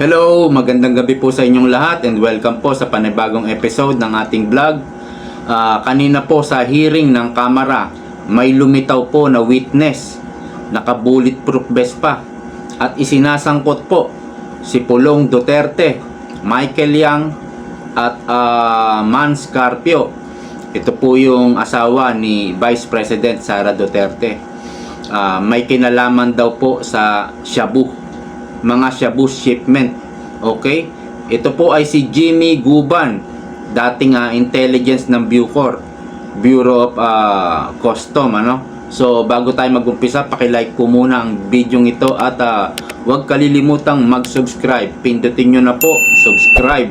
Hello, magandang gabi po sa inyong lahat and welcome po sa panibagong episode ng ating vlog. Ah, kanina po sa hearing ng Kamara, may lumitaw po na witness, naka-bulletproof vest pa at isinasangkot po si Pulong Duterte, Michael Yang at ah, Mans Carpio. Ito po yung asawa ni Vice President Sara Duterte. Ah, may kinalaman daw po sa Shabu mga shabu shipment. Okay? Ito po ay si Jimmy Guban, dating ah, intelligence ng Bucor, Bureau of ah, Custom, ano? So, bago tayo mag-umpisa, paki-like po muna ang video ito at ah, huwag kalilimutang mag-subscribe. Pindutin nyo na po, subscribe.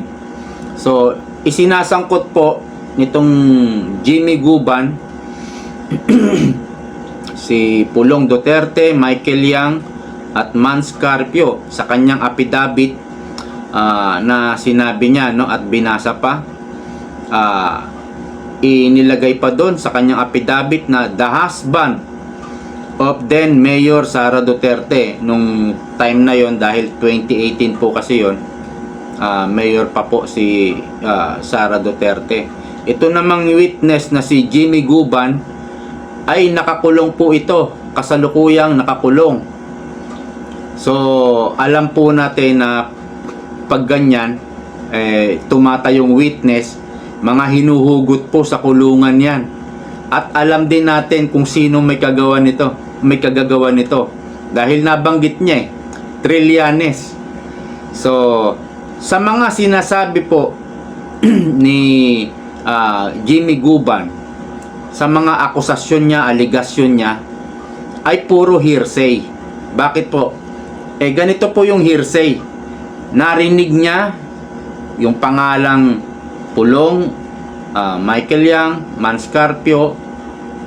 So, isinasangkot po nitong Jimmy Guban si Pulong Duterte, Michael Yang at Mans Carpio sa kanyang affidavit ah, na sinabi niya no at binasa pa. Ah, inilagay pa doon sa kanyang affidavit na the husband of then Mayor Sara Duterte nung time na yon dahil 2018 po kasi yon ah, mayor pa po si ah, Sara Duterte. Ito namang witness na si Jimmy Guban ay nakakulong po ito kasalukuyang nakakulong So, alam po natin na pag ganyan, eh, tumata yung witness, mga hinuhugot po sa kulungan yan. At alam din natin kung sino may kagawa nito, may kagagawa nito. Dahil nabanggit niya eh, Trillanes. So, sa mga sinasabi po ni ah, Jimmy Guban, sa mga akusasyon niya, aligasyon niya, ay puro hearsay. Bakit po? Eh ganito po yung hearsay. Narinig niya yung pangalang Pulong, ah, Michael Yang, Manscarpio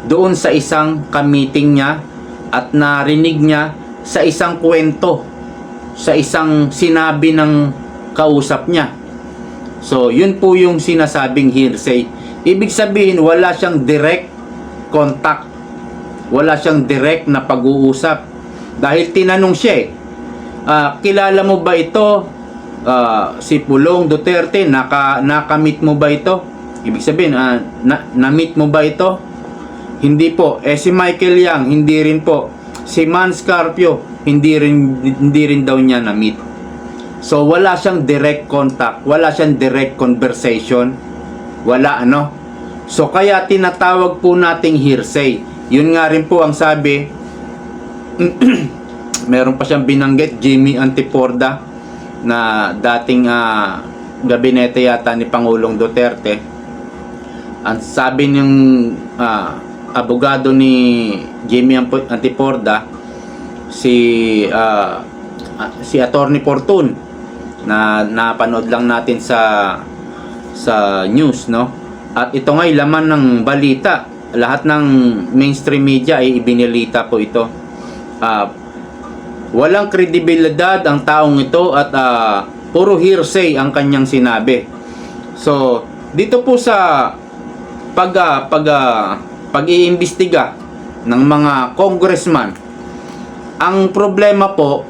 doon sa isang kamiting niya at narinig niya sa isang kwento, sa isang sinabi ng kausap niya. So, yun po yung sinasabing hearsay. Ibig sabihin, wala siyang direct contact. Wala siyang direct na pag-uusap. Dahil tinanong siya eh, Ah, kilala mo ba ito? Ah, si Pulong Duterte, naka, nakamit mo ba ito? Ibig sabihin, ah, na, na-meet mo ba ito? Hindi po. Eh si Michael Yang, hindi rin po. Si Man Scarpio, hindi rin, hindi rin daw niya na-meet. So wala siyang direct contact, wala siyang direct conversation. Wala ano. So kaya tinatawag po nating hearsay. Yun nga rin po ang sabi meron pa siyang binanggit Jimmy Antiporda na dating ah, gabinete yata ni Pangulong Duterte. Ang sabi ng ah, abogado ni Jimmy Antiporda si ah, si Attorney Fortun na napanood lang natin sa sa news no? At ito nga'y laman ng balita. Lahat ng mainstream media ay ibinilita po ito. Ah, walang kredibilidad ang taong ito at ah, puro hearsay ang kanyang sinabi. So, dito po sa pag ah, pag ah, pag-iimbestiga ng mga congressman, ang problema po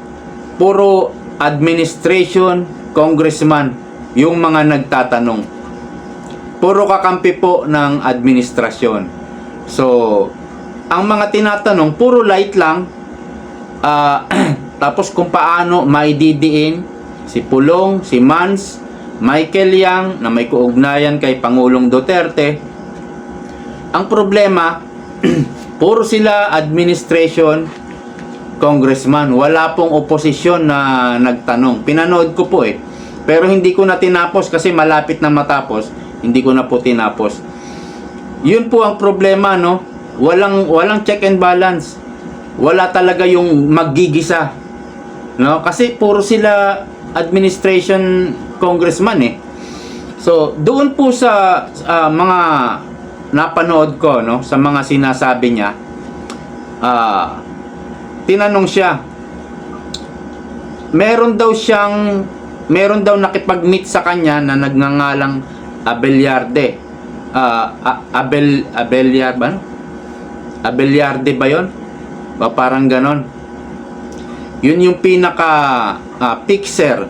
puro administration, congressman yung mga nagtatanong. Puro kakampi po ng administrasyon. So, ang mga tinatanong puro light lang Ah, tapos kung paano maididiin si Pulong, si Mans, Michael Yang na may kaugnayan kay Pangulong Duterte. Ang problema, puro sila administration, congressman. Wala pong oposisyon na nagtanong. Pinanood ko po eh. Pero hindi ko na tinapos kasi malapit na matapos. Hindi ko na po tinapos. Yun po ang problema, no? Walang walang check and balance wala talaga yung magigisa. No? Kasi puro sila administration congressman eh. So, doon po sa ah, mga napanood ko, no, sa mga sinasabi niya, ah, tinanong siya, meron daw siyang, meron daw nakipag-meet sa kanya na nagngangalang Abelyarde. Ah, A- Abel, Abelyar ba? Abelyarde ba yon? Ba parang ganon. Yun yung pinaka ah, picture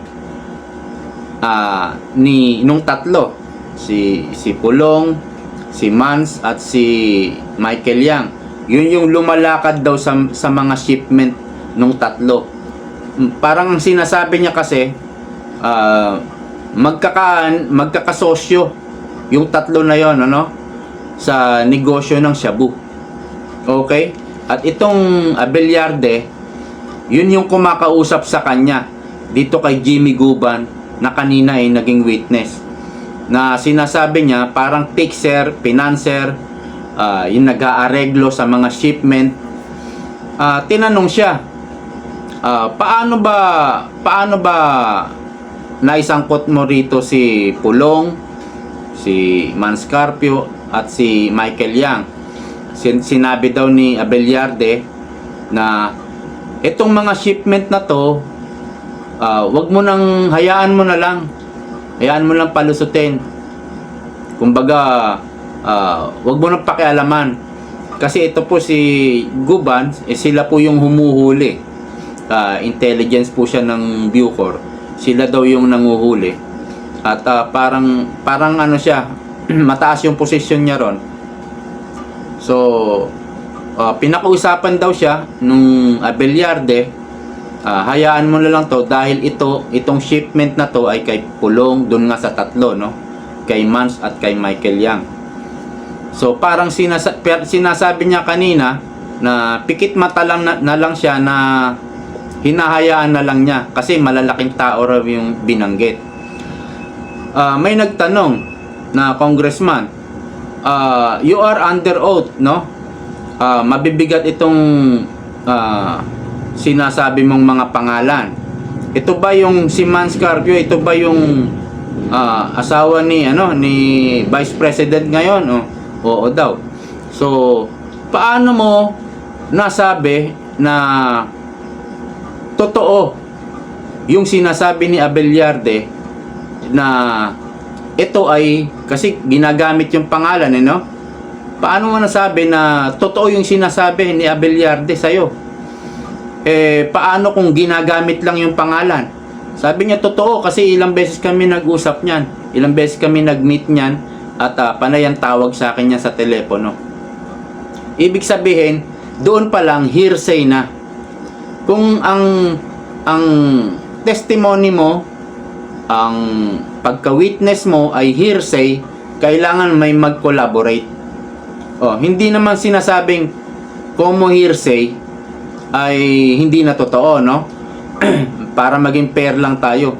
ah, ni nung tatlo si si Pulong, si Mans at si Michael Yang. Yun yung lumalakad daw sa, sa mga shipment nung tatlo. Mm, Parang ang sinasabi niya kasi ah, magkaka magkakasosyo yung tatlo na yon ano sa negosyo ng shabu. Okay? At itong Abelyarde, yun yung kumakausap sa kanya dito kay Jimmy Guban na kanina ay naging witness. Na sinasabi niya parang fixer, financer, ah, yung nag-aareglo sa mga shipment. Ah, tinanong siya, ah, paano ba paano ba naisangkot mo rito si Pulong, si Manscarpio at si Michael Yang? Sin- sinabi daw ni Abelyarde na itong mga shipment na to ah, wag mo nang hayaan mo na lang. Hayaan mo lang palusutin. Kumbaga ah, wag mo nang pakialaman. Kasi ito po si Guban eh, sila po yung humuhuli. Ah, intelligence po siya ng Bucor. Sila daw yung nanguhuli. At ah, parang parang ano siya mataas yung posisyon niya ron. So, uh, pinakausapan daw siya nung Abelyarde, ah, hayaan mo na lang to dahil ito, itong shipment na to ay kay Pulong dun nga sa tatlo, no? Kay Mans at kay Michael Yang. So, parang sinasa- sinasabi niya kanina na pikit mata lang na, na lang siya na hinahayaan na lang niya kasi malalaking tao raw yung binanggit. Ah, may nagtanong na congressman, ah, you are under oath, no? Ah, mabibigat itong ah, sinasabi mong mga pangalan. Ito ba yung si Man Scarpio? Ito ba yung ah, asawa ni ano ni Vice President ngayon? O, oo daw. So, paano mo nasabi na totoo yung sinasabi ni Abelyarde na ito ay kasi ginagamit yung pangalan eh no? Paano mo nasabi na totoo yung sinasabi ni Abelyarde sa'yo? Eh, paano kung ginagamit lang yung pangalan? Sabi niya, totoo kasi ilang beses kami nag-usap niyan. Ilang beses kami nag-meet niyan at ah, panay ang tawag sa akin niya sa telepono. Ibig sabihin, doon pa lang hearsay na. Kung ang ang testimony mo, ang pagka-witness mo ay hearsay, kailangan may mag-collaborate. Oh, hindi naman sinasabing como hearsay ay hindi na totoo, no? Para maging fair lang tayo.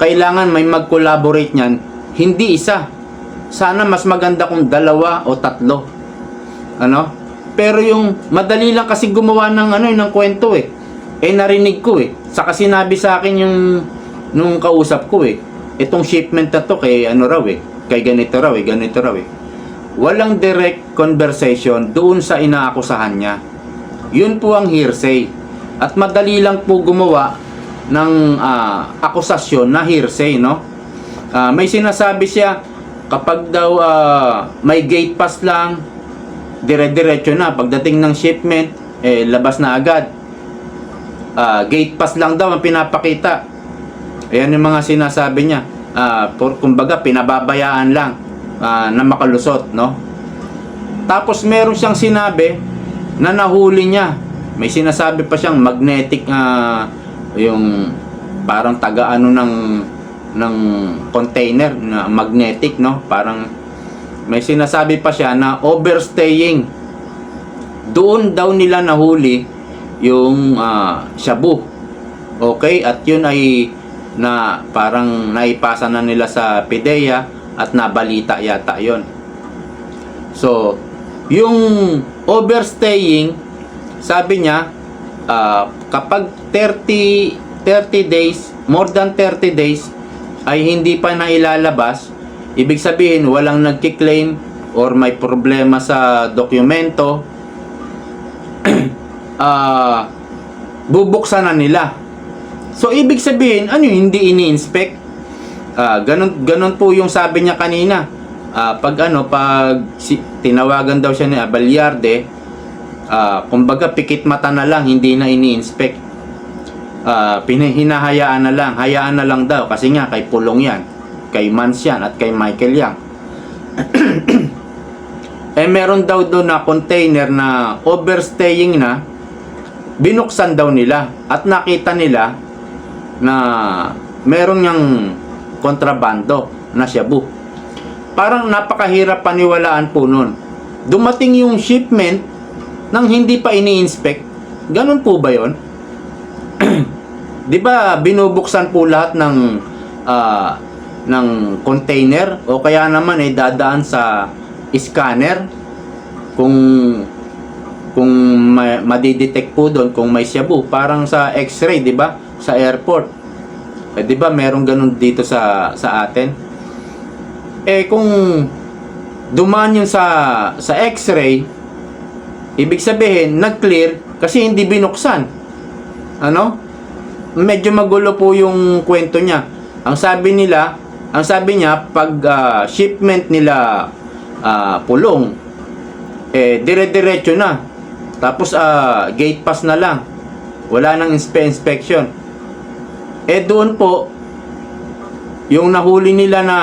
Kailangan may mag-collaborate niyan, hindi isa. Sana mas maganda kung dalawa o tatlo. Ano? Pero yung madali lang kasi gumawa ng ano eh, ng kwento eh. Eh narinig ko eh. Saka sinabi sa akin yung nung kausap ko eh. Itong shipment na to kay ano raw eh. Kay ganito raw eh, ganito raw eh. Walang direct conversation doon sa inaakusahan niya. Yun po ang hearsay. At madali lang po gumawa ng ah, akusasyon na hearsay, no? Ah, may sinasabi siya kapag daw ah, may gate pass lang, dire-diretso na. Pagdating ng shipment, eh, labas na agad. Ah, gate pass lang daw ang pinapakita. Ayan yung mga sinasabi niya. Ah, por, kumbaga, pinababayaan lang ah, na makalusot, no? Tapos meron siyang sinabi na nahuli niya. May sinasabi pa siyang magnetic ah, yung parang taga ano ng ng container na magnetic, no? Parang may sinasabi pa siya na overstaying. Doon daw nila nahuli yung ah, shabu. Okay? At yun ay na parang naipasa na nila sa PIDEA at nabalita yata yon. So, yung overstaying, sabi niya, ah, kapag 30, 30 days, more than 30 days, ay hindi pa nailalabas, ibig sabihin walang nagkiklaim or may problema sa dokumento, ah, bubuksan na nila. So, ibig sabihin, ano hindi ini-inspect? Ah, ganun, ganun po yung sabi niya kanina. Ah, pag ano, pag si, tinawagan daw siya ni Abalyarde, ah, kumbaga pikit mata na lang, hindi na ini-inspect. ah, pinahinahayaan na lang, hayaan na lang daw kasi nga kay Pulong yan, kay Mans yan at kay Michael Yang. eh meron daw doon na container na overstaying na binuksan daw nila at nakita nila na meron niyang kontrabando na shabu. Parang napakahirap paniwalaan po nun. Dumating yung shipment nang hindi pa ini-inspect. Ganun po ba yon? 'Di ba binubuksan po lahat ng ah, ng container o kaya naman ay dadaan sa scanner kung kung ma- madidetect po doon kung may shabu parang sa x-ray 'di ba sa airport eh 'di ba meron ganun dito sa sa atin? Eh kung dumaan yun sa sa x-ray ibig sabihin nag-clear kasi hindi binuksan. Ano? Medyo magulo po yung kwento niya. Ang sabi nila ang sabi niya pag ah, shipment nila ah, pulong eh dire-diretso na. Tapos ah, gate pass na lang. Wala nang inspe inspection eh doon po yung nahuli nila na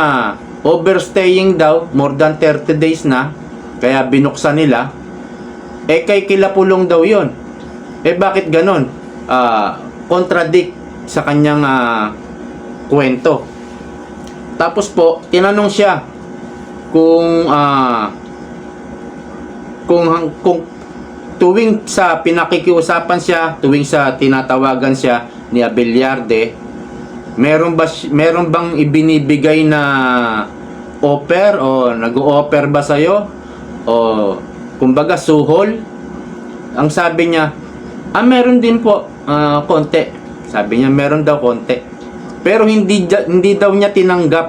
overstaying daw more than 30 days na kaya binuksan nila. Eh kay kilapulong daw yon eh bakit ganon? Ah, contradict sa kanyang ah, kwento. Tapos po tinanong siya kung ah, kung kung tuwing sa pinakikiusapan siya, tuwing sa tinatawagan siya ni Abeliarde, meron ba meron bang ibinibigay na offer o nag-o-offer ba sa o kumbaga suhol? Ang sabi niya, ah meron din po ah, konti. Sabi niya meron daw konti. Pero hindi hindi daw niya tinanggap.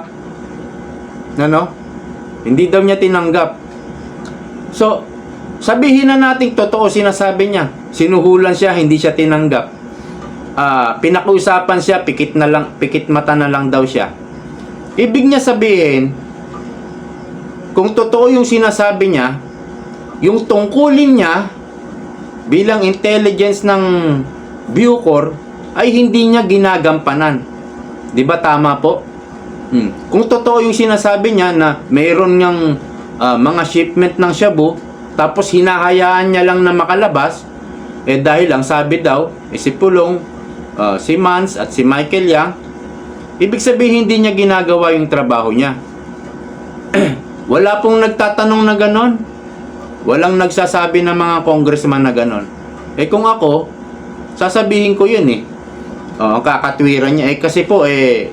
Ano? Hindi daw niya tinanggap. So, sabihin na natin totoo sinasabi niya. Sinuhulan siya, hindi siya tinanggap. Ah, pinakiusapan siya, pikit na lang, pikit mata na lang daw siya. Ibig niya sabihin, kung totoo yung sinasabi niya, yung tungkulin niya bilang intelligence ng Bucor ay hindi niya ginagampanan. 'Di ba tama po? Hmm. Kung totoo yung sinasabi niya na mayroon niyang ah, mga shipment ng shabu tapos hinahayaan niya lang na makalabas eh dahil ang sabi daw eh, si Pulong, ah, si Mans at si Michael Yang ibig sabihin hindi niya ginagawa yung trabaho niya. Wala pong nagtatanong na ganon. Walang nagsasabi ng mga congressman na ganon. Eh kung ako, sasabihin ko yun eh. Oh, ang niya eh kasi po eh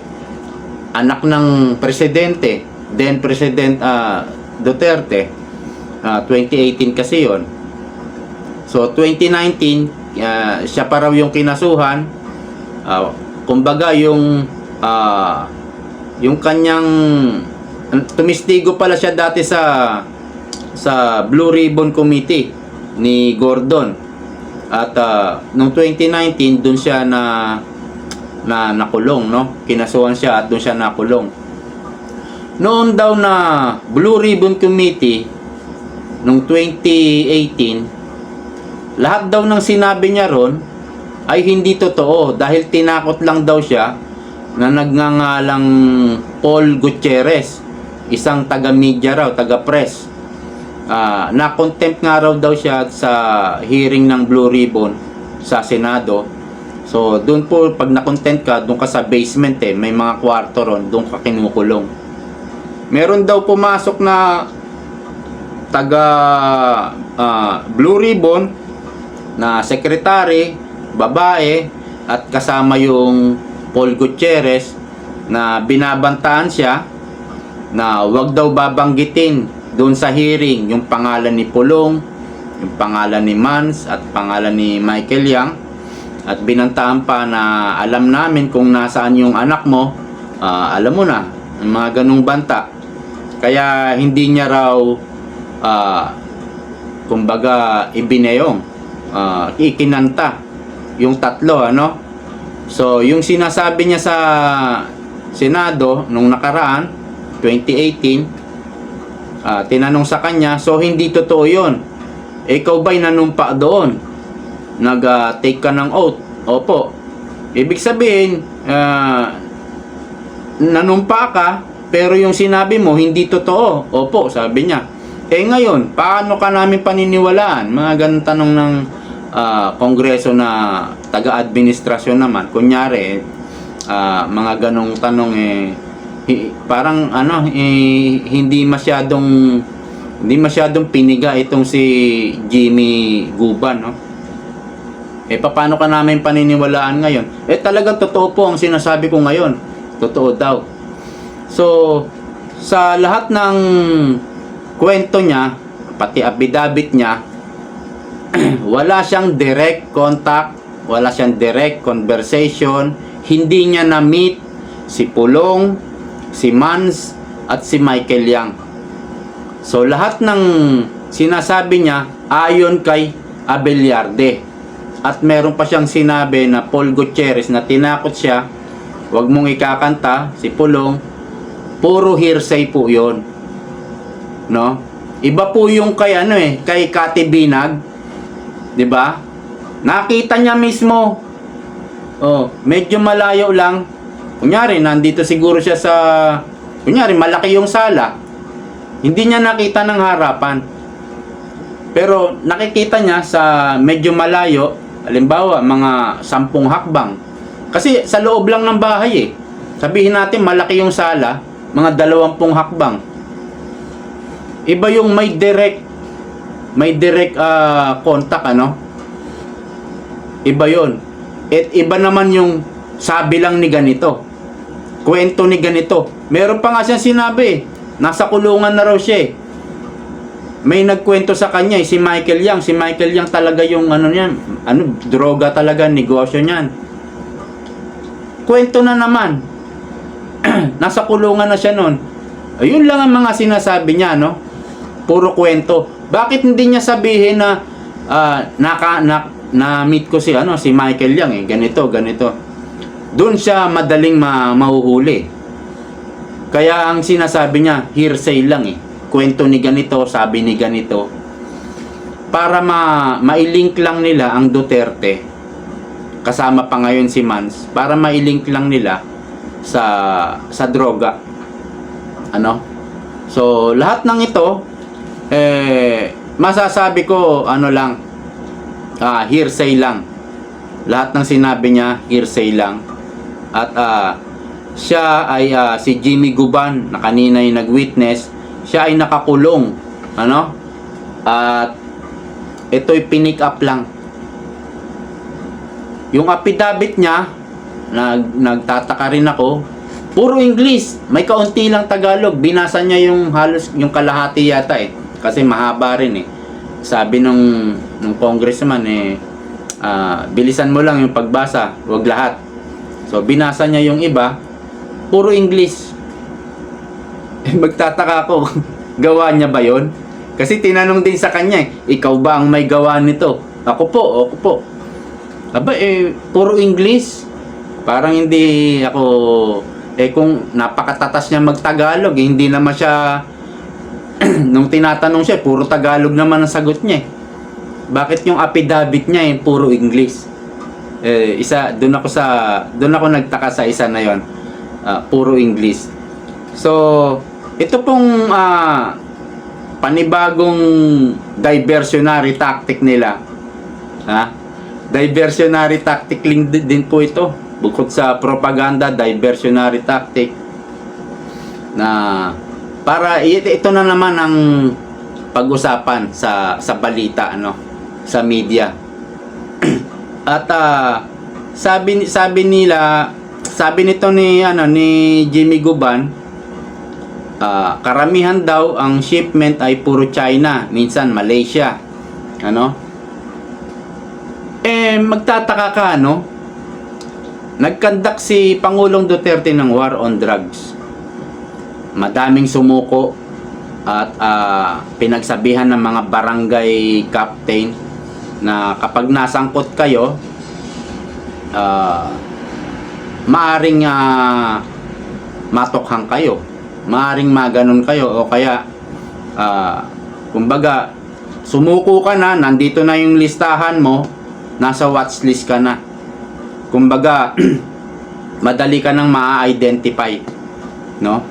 anak ng presidente, then President ah, Duterte. Ah, 2018 kasi 'yon. So 2019 ah, siya pa raw yung kinasuhan. Ah, kumbaga yung ah, yung kanyang tumistigo pala siya dati sa sa Blue Ribbon Committee ni Gordon. At ah, noong 2019 doon siya na na nakulong, no? Kinasuhan siya at doon siya nakulong. Noon daw na Blue Ribbon Committee noong 2018, lahat daw ng sinabi niya ron ay hindi totoo dahil tinakot lang daw siya na nagngangalang Paul Gutierrez, isang taga-media raw, taga-press. Ah, na-contempt nga raw daw siya sa hearing ng Blue Ribbon sa Senado. So, doon po, pag na-content ka, doon ka sa basement eh, may mga kwarto ron, doon ka kinukulong. Meron daw pumasok na taga ah, Blue Ribbon na secretary, babae, at kasama yung Paul Gutierrez na binabantaan siya na wag daw babanggitin doon sa hearing yung pangalan ni Pulong, yung pangalan ni Mans at pangalan ni Michael Yang. At binantaan pa na alam namin kung nasaan yung anak mo. Ah, alam mo na mga ganong banta. Kaya hindi niya raw ah, kumbaga ibineyong ah, ikinanta yung tatlo ano so yung sinasabi niya sa Senado nung nakaraan 2018 ah, tinanong sa kanya so hindi totoo yon ikaw ba'y nanumpa doon nag ah, take ka ng oath opo Ibig sabihin, ah, nanumpa ka, pero yung sinabi mo hindi totoo. Opo, sabi niya. Eh ngayon, paano ka namin paniniwalaan? Mga ganun tanong ng ah, kongreso na taga-administrasyon naman. Kunyari, ah, mga ganong tanong eh, parang ano, eh, hindi masyadong hindi masyadong piniga itong si Jimmy Guban, no? Eh, paano ka namin paniniwalaan ngayon? Eh, talagang totoo po ang sinasabi ko ngayon. Totoo daw. So, sa lahat ng kwento niya, pati affidavit niya, wala siyang direct contact, wala siyang direct conversation, hindi niya na-meet si Pulong, si Mans, at si Michael Yang. So, lahat ng sinasabi niya ayon kay Abelyarde. At meron pa siyang sinabi na Paul Gutierrez na tinakot siya, wag mong ikakanta, si Pulong, puro hearsay po yon No? Iba po yung kay ano eh, kay Kati Binag, 'di ba? Nakita niya mismo. Oh, medyo malayo lang. Kunyari, nandito siguro siya sa kunyari malaki yung sala. Hindi niya nakita ng harapan. Pero nakikita niya sa medyo malayo, halimbawa mga sampung hakbang. Kasi sa loob lang ng bahay eh. Sabihin natin malaki yung sala, mga dalawampung hakbang. Iba yung may direct may direct ah, contact ano. Iba yon. At iba naman yung sabi lang ni ganito. Kwento ni ganito. Meron pa nga siyang sinabi. Nasa kulungan na raw siya eh may nagkwento sa kanya eh, si Michael Yang. Si Michael Yang talaga yung ano niyan, ano, droga talaga, negosyo niyan. Kwento na naman. Nasa kulungan na siya noon. Ayun lang ang mga sinasabi niya, no? Puro kwento. Bakit hindi niya sabihin na ah, naka, na, na meet ko si ano si Michael Yang eh ganito ganito doon siya madaling ma, mahuhuli kaya ang sinasabi niya hearsay lang eh kwento ni ganito, sabi ni ganito. Para ma mailink lang nila ang Duterte kasama pa ngayon si Mans para mailink lang nila sa sa droga. Ano? So, lahat ng ito eh masasabi ko ano lang ah hearsay lang. Lahat ng sinabi niya hearsay lang. At ah siya ay ah, si Jimmy Guban na kanina yung nag-witness siya ay nakakulong. Ano? At ito'y pinick up lang. Yung affidavit niya, nag, nagtataka rin ako, puro English. May kaunti lang Tagalog. Binasa niya yung halos, yung kalahati yata eh. Kasi mahaba rin eh. Sabi nung, nung congressman eh, ah, bilisan mo lang yung pagbasa, wag lahat. So, binasa niya yung iba, puro English. Eh, magtataka ako, gawa niya ba yon? Kasi tinanong din sa kanya, eh, ikaw ba ang may gawa nito? Ako po, ako po. Aba, eh, puro English. Parang hindi ako, eh kung napakatatas niya magtagalog, eh, hindi naman siya, nung tinatanong siya, puro Tagalog naman ang sagot niya. eh. Bakit yung affidavit niya, eh, puro English? Eh, isa, doon ako sa, doon ako nagtaka sa isa na yon. Ah, puro English. So, ito pong ah, panibagong diversionary tactic nila. Ha? Diversionary tactic din, din po ito. Bukod sa propaganda, diversionary tactic na para ito na naman ang pag-usapan sa sa balita ano sa media. At ah, sabi sabi nila sabi nito ni ano ni Jimmy Guban Ah, karamihan daw ang shipment ay puro China, minsan Malaysia. Ano? Eh magtataka ka no? Nagkandak si Pangulong Duterte ng war on drugs. Madaming sumuko at ah, pinagsabihan ng mga barangay captain na kapag nasangkot kayo ah, maaring ah, matokhang kayo. Maaring maganon kayo o kaya ah, kumbaga sumuko ka na nandito na yung listahan mo nasa watchlist ka na. Kumbaga madali ka nang ma-identify no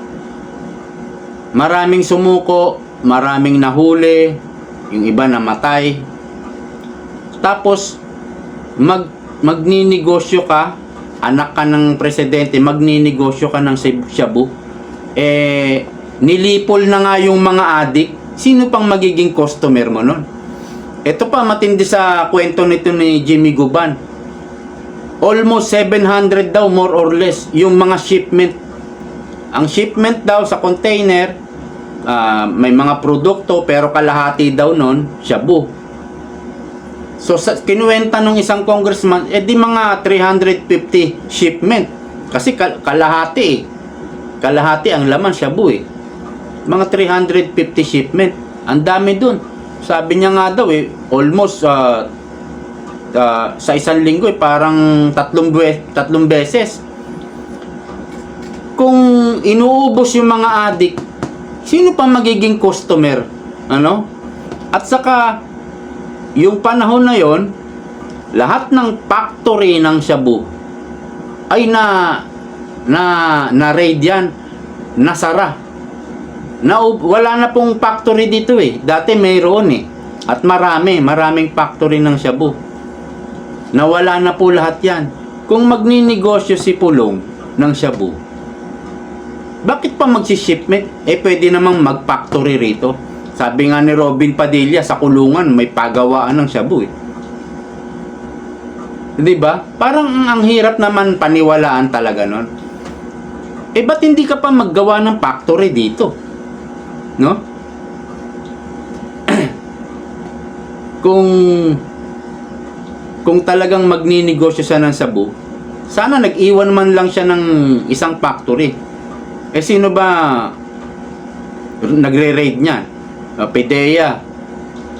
maraming sumuko maraming nahuli yung iba namatay. Tapos mag magninegosyo ka anak ka ng presidente magninegosyo ka ng shabu eh nilipol na nga yung mga adik. Sino pang magiging customer mo nun? Ito pa matindi sa kwento nito ni Jimmy Guban. Almost 700 daw more or less yung mga shipment ang shipment daw sa container ah, may mga produkto pero kalahati daw nun shabu. So sa, kinuwenta nung isang congressman eh mga 350 shipment. Kasi kal- kalahati eh. kalahati ang laman shabu eh. Mga 350 shipment. Ang dami dun. Sabi niya nga daw eh almost ah, ah, sa isang linggo eh, parang tatlong, tatlong beses. Kung inuubos yung mga adik, sino pa magiging customer? Ano? At saka, yung panahon na yon, lahat ng factory ng Shabu ay na na na raid yan, nasara. Na wala na pong factory dito eh. Dati mayroon eh. At marami, maraming factory ng Shabu. Nawala na po lahat yan. Kung magninegosyo si Pulong ng Shabu, bakit pa magsishipment? Eh pwede namang mag-factory rito. Sabi nga ni Robin Padilla, sa kulungan may pagawaan ng Shabu eh. Di ba? Parang ang, hirap naman paniwalaan talaga nun. Eh ba't hindi ka pa maggawa ng factory dito? No? kung kung talagang magninegosyo siya ng sabu, sana nag-iwan man lang siya ng isang factory. Eh sino ba nagre-raid niyan? Uh, PDEA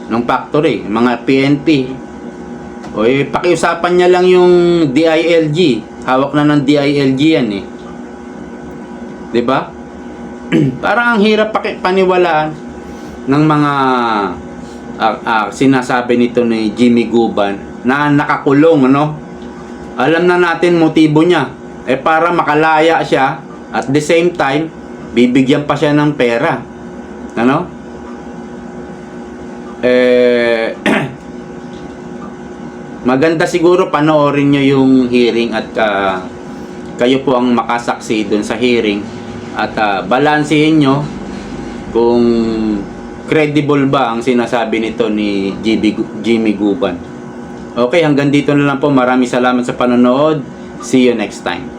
ng factory, mga PNP. O eh, pakiusapan niya lang yung DILG. Hawak na ng DILG yan eh. 'Di ba? Parang ang hirap paki- ng mga ah, ah, sinasabi nito ni Jimmy Guban na nakakulong ano alam na natin motibo niya eh para makalaya siya at the same time bibigyan pa siya ng pera ano eh maganda siguro panoorin nyo yung hearing at ah, kayo po ang makasaksi dun sa hearing at uh, balansehin nyo kung credible ba ang sinasabi nito ni GB, Jimmy Guban. Okay, hanggang dito na lang po. Maraming salamat sa panonood. See you next time.